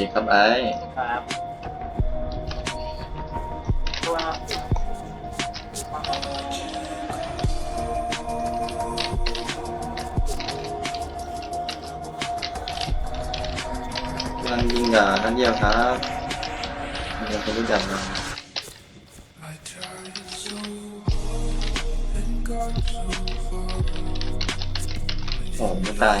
ดีครับไอ้ครับตัวกำลังยิงกับท่านเดียวครับยังไม่รู้จักนะโอ้ไม่ตาย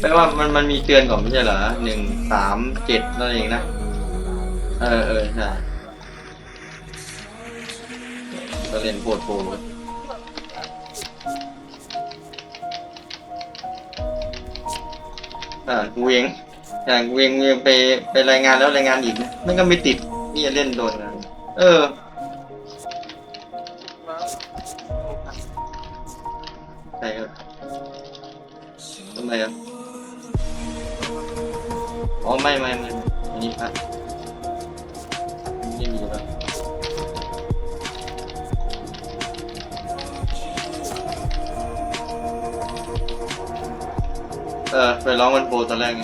แปลว่ามันมันมีเตือนก่อนไม่ใช่เหรอหนึ่งสามเจ็ดนั่นเองนะ เออเออใช่ก็เรียนโปรดโปรดอ่ากูเองอย่างกูเองกูเองไปไปรายงานแล้วรายงานอีกนะมันก็ไม่ติดนี่จะเล่นโดนนะเออใช่ครับทำไมครับ อ๋อไม่ไม่ไม่อันนี้ครับไม่มีแล้วเออไปร้องวันโปรตอนแรกไง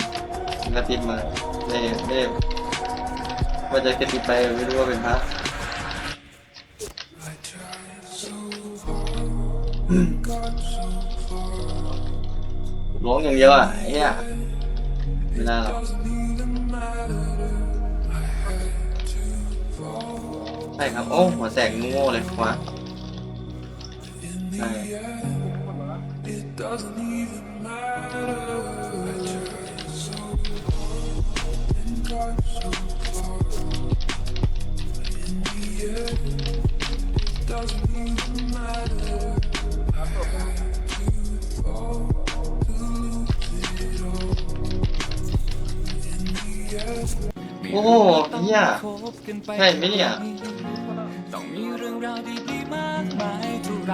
กระติบมาไม่ไม่ว่าจะกระติบไปไม่รู้ว่าเป็นพระร้องอย่างเดียวอะไอ้เหี้ยไม่น่าหรอก ใช่ครับ โอ้ หัวแตกโง่เลยขวาใช่ โอ้เฮียใช่ไหมเนี่ยต้องมีเรื่องราวดีๆมากมายเท่าไร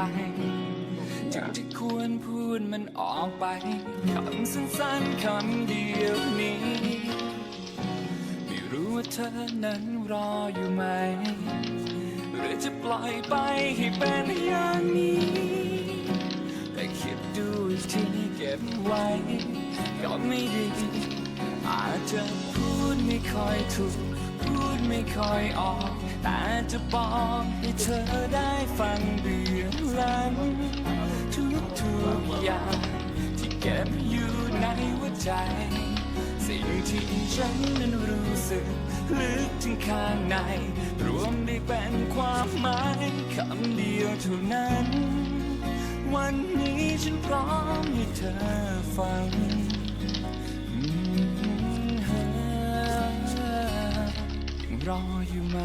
จึงจะควรพูดมันออกไปคำสั้นๆคำเดียวนี้ ไม่รู้ว่าเธอนั้นรออยู่ไหม หรือจะปล่อยไปให้เป็นอย่างนี้แต่คิดดูอีกทีเก็บไว้ก็ไม่ดี อาจจะพูดไม่ค่อยถูก พูดไม่ค่อยออก แต่จะบอกให้เธอได้ฟังเบื้องหลังทุกทุกอย่างที่เก็บอยู่ในหัวใจ สิ่งที่ฉันนั้นรู้สึกลึกถึงข้างใน รวมได้เป็นความหมายคำเดียวเท่านั้น วันนี้ฉันพร้อมให้เธอฟัง รออยู่ไหม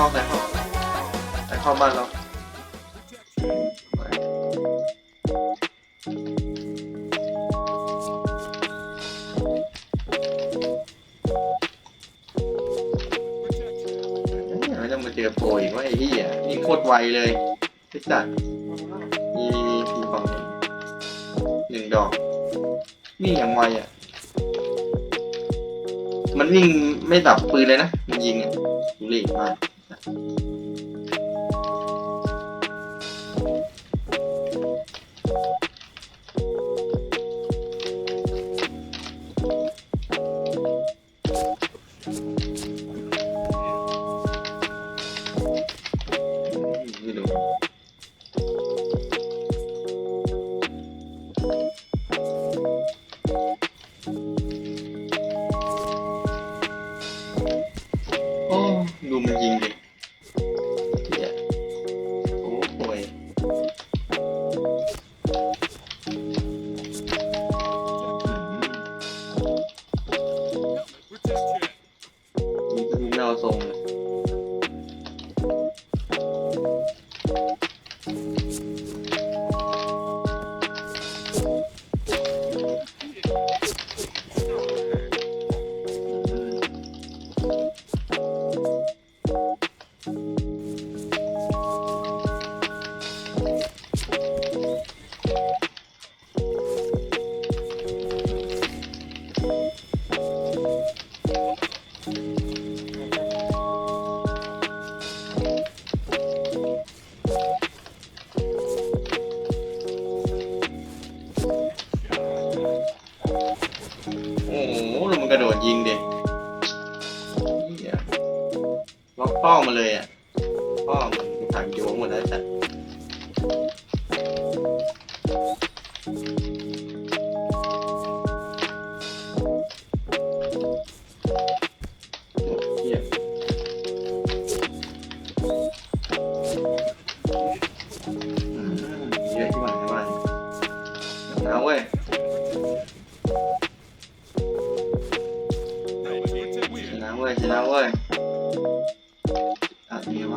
ห้องในห้องในห้อบ้านเราต้องมาเจอโปรอีกว่าไอ้ที่อะนี่โคตรไวเลยพิจัดมีมีมีของหนึ่งดอกวิ่อย่างไวอะ มันวิ่งไม่ดับปืนเลยนะ มันยิงอะดูเลขมาก You. กระโดดยิงเด็กล็อกป้อมาเลยอะป้อมถังโยวหมดแล้วจ้ะ 单位，是单位。啊，你有？